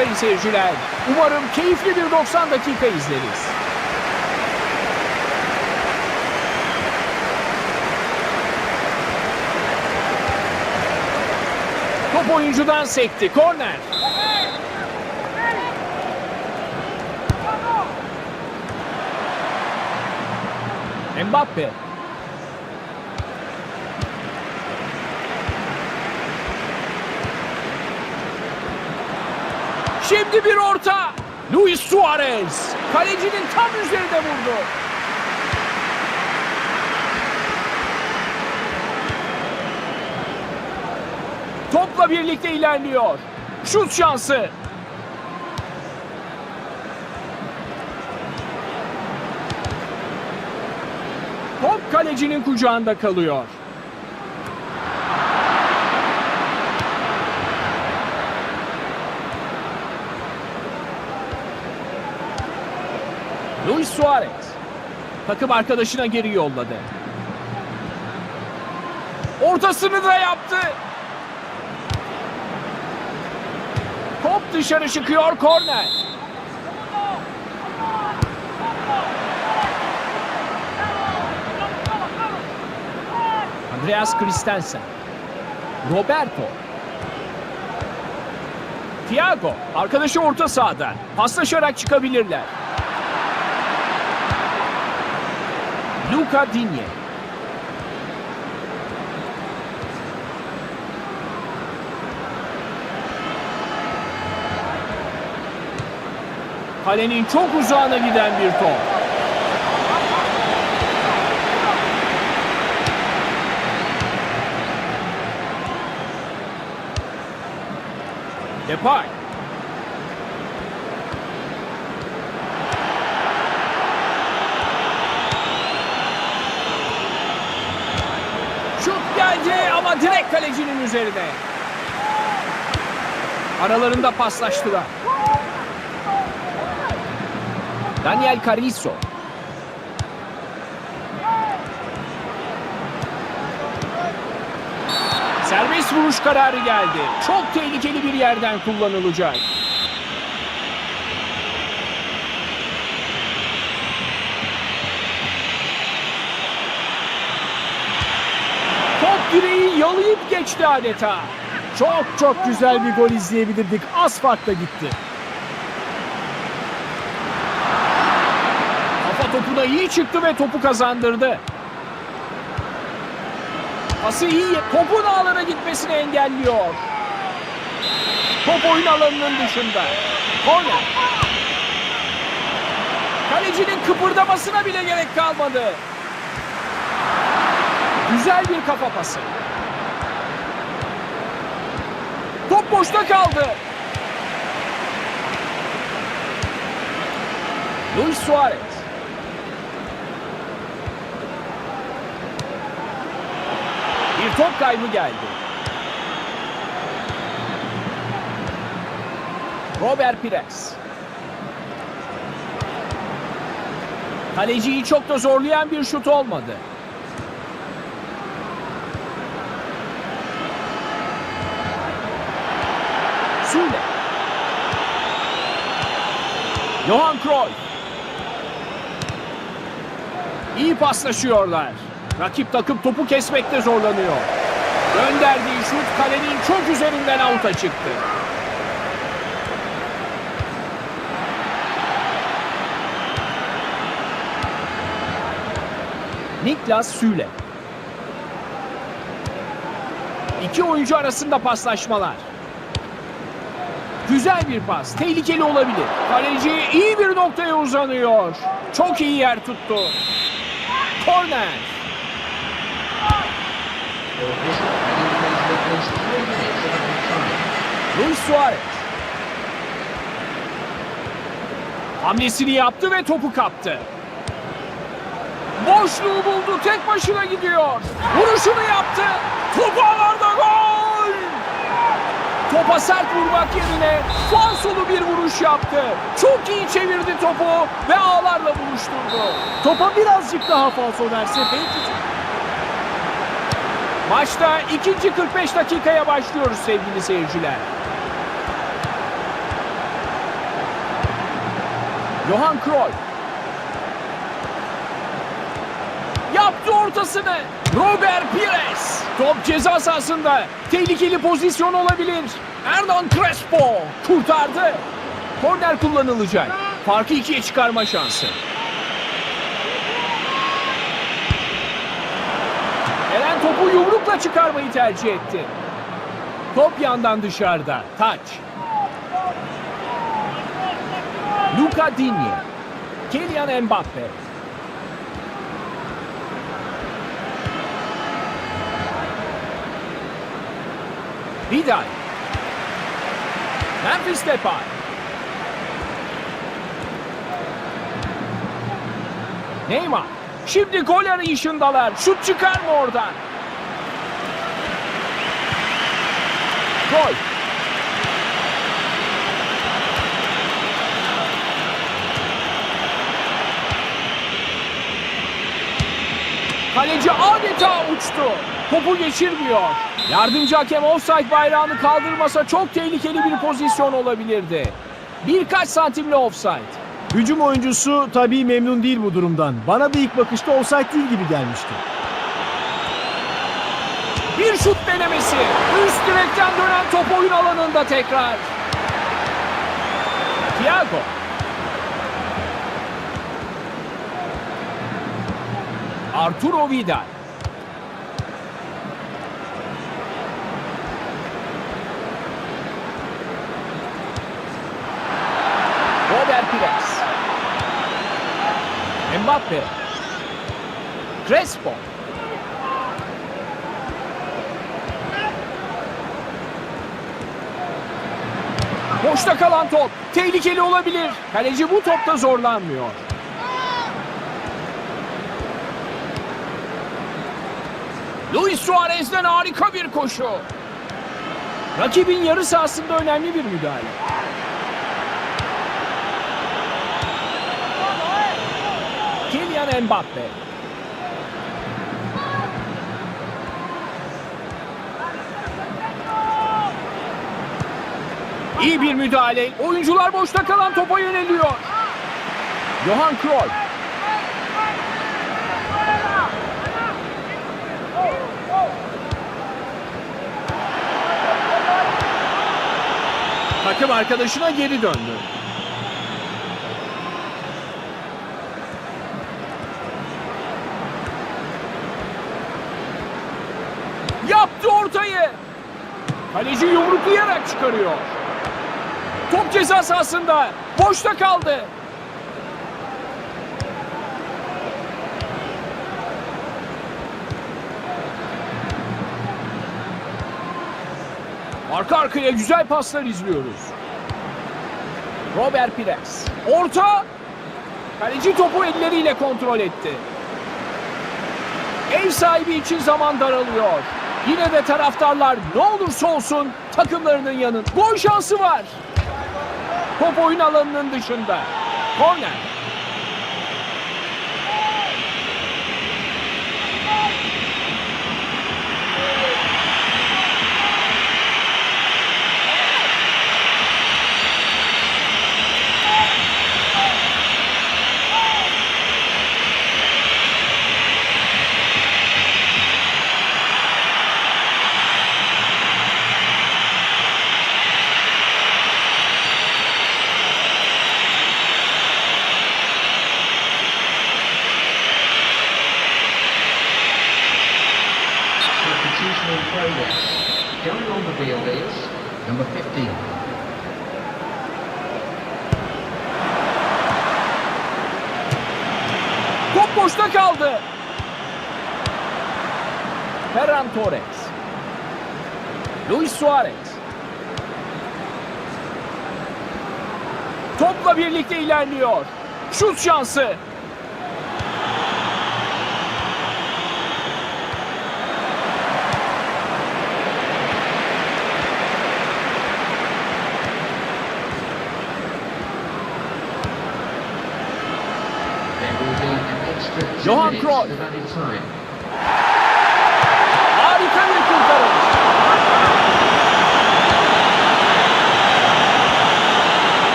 sayın seyirciler. Umarım keyifli bir 90 dakika izleriz. Top oyuncudan sekti. Korner. Mbappe. Şimdi bir orta. Luis Suarez. Kalecinin tam üzerinde vurdu. Topla birlikte ilerliyor. Şut şansı. Top kalecinin kucağında kalıyor. Luis Suarez takım arkadaşına geri yolladı. Ortasını da yaptı. Top dışarı çıkıyor korner. Andreas Christensen. Roberto. Thiago. Arkadaşı orta sahada. Paslaşarak çıkabilirler. Luca Digne. Kalenin çok uzağına giden bir top. Depay. Şut geldi ama direkt kalecinin üzerine. Aralarında paslaştılar. Daniel Carrizo. Serbest vuruş kararı geldi. Çok tehlikeli bir yerden kullanılacak. Top direği yalayıp geçti adeta. Çok çok güzel bir gol izleyebilirdik. Az farkla gitti. Kafa topuna iyi çıktı ve topu kazandırdı. Pası iyi. Topun ağlara gitmesini engelliyor. Top oyun alanının dışında. Korner. Kalecinin kıpırdamasına bile gerek kalmadı. Güzel bir kafa pası. Top boşta kaldı. Luis Suarez. Bir top kaybı geldi. Robert Pires. Kaleciyi çok da zorlayan bir şut olmadı. Johan Cruyff. İyi paslaşıyorlar. Rakip takım topu kesmekte zorlanıyor. Gönderdiği şut kalenin çok üzerinden avuta çıktı. Niklas Süle. İki oyuncu arasında paslaşmalar. Güzel bir pas. Tehlikeli olabilir. Kaleci iyi bir noktaya uzanıyor. Çok iyi yer tuttu. Korner. Luis Suarez. Hamlesini yaptı ve topu kaptı. Boşluğu buldu. Tek başına gidiyor. Vuruşunu yaptı. Topu ağlarda gol. Topa sert vurmak yerine falsolu bir vuruş yaptı. Çok iyi çevirdi topu ve ağlarla buluşturdu. Topa birazcık daha falso verse belki... Maçta ikinci 45 dakikaya başlıyoruz sevgili seyirciler. Johan Cruyff Yaptı ortasını. Robert Pires. Top ceza sahasında. Tehlikeli pozisyon olabilir. Erdan Crespo kurtardı. Korner kullanılacak. Farkı ikiye çıkarma şansı. Eren topu yumrukla çıkarmayı tercih etti. Top yandan dışarıda. Taç. Luka Digne. Kylian Mbappe. Vidal. Memphis Depay. Neymar. Şimdi gol arayışındalar. Şut çıkar mı oradan? Gol. Kaleci adeta uçtu. Topu geçirmiyor. Yardımcı hakem offside bayrağını kaldırmasa çok tehlikeli bir pozisyon olabilirdi. Birkaç santimle offside. Hücum oyuncusu tabii memnun değil bu durumdan. Bana da ilk bakışta offside değil gibi gelmişti. Bir şut denemesi. Üst direkten dönen top oyun alanında tekrar. Thiago. Arturo Vidal. Robert Pires. Mbappe. Crespo. Boşta kalan top. Tehlikeli olabilir. Kaleci bu topta zorlanmıyor. Luis Suarez'den harika bir koşu. Rakibin yarı sahasında önemli bir müdahale. Kylian Mbappe. İyi bir müdahale. Oyuncular boşta kalan topa yöneliyor. Johan Cruyff. Takım arkadaşına geri döndü. Yaptı ortayı. Kaleci yumruklayarak çıkarıyor. Top ceza sahasında. Boşta kaldı. Arka arkaya güzel paslar izliyoruz. Robert Pires. Orta. Kaleci topu elleriyle kontrol etti. Ev sahibi için zaman daralıyor. Yine de taraftarlar ne olursa olsun takımlarının yanın. Gol şansı var. Top oyun alanının dışında. Korner. İn progress. Going on the field is number 15. Top boşta kaldı. Ferran Torres. Luis Suarez. Topla birlikte ilerliyor. Şut şansı. Johan Cruyff.